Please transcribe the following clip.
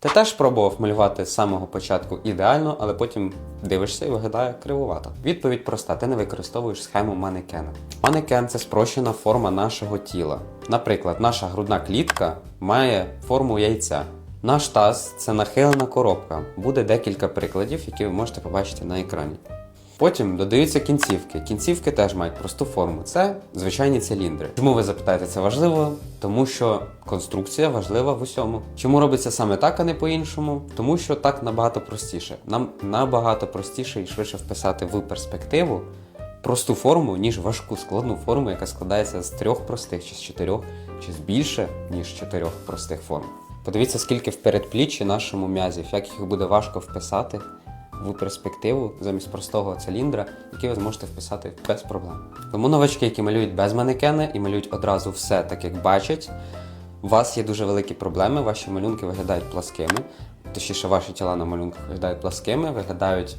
Ти теж пробував малювати з самого початку ідеально, але потім дивишся і виглядає кривувато. Відповідь проста: ти не використовуєш схему манекена. Манекен це спрощена форма нашого тіла. Наприклад, наша грудна клітка має форму яйця. Наш таз це нахилена коробка. Буде декілька прикладів, які ви можете побачити на екрані. Потім додаються кінцівки. Кінцівки теж мають просту форму. Це звичайні циліндри. Чому ви запитаєте, це важливо? Тому що конструкція важлива в усьому. Чому робиться саме так, а не по-іншому? Тому що так набагато простіше. Нам набагато простіше і швидше вписати в перспективу просту форму, ніж важку складну форму, яка складається з трьох простих, чи з чотирьох, чи з більше, ніж чотирьох простих форм. Подивіться, скільки в передпліччі нашому м'язів, як їх буде важко вписати в перспективу замість простого циліндра, який ви зможете вписати без проблем. Тому новачки, які малюють без манекена і малюють одразу все так, як бачать, у вас є дуже великі проблеми, ваші малюнки виглядають пласкими, точніше, ваші тіла на малюнках виглядають пласкими, виглядають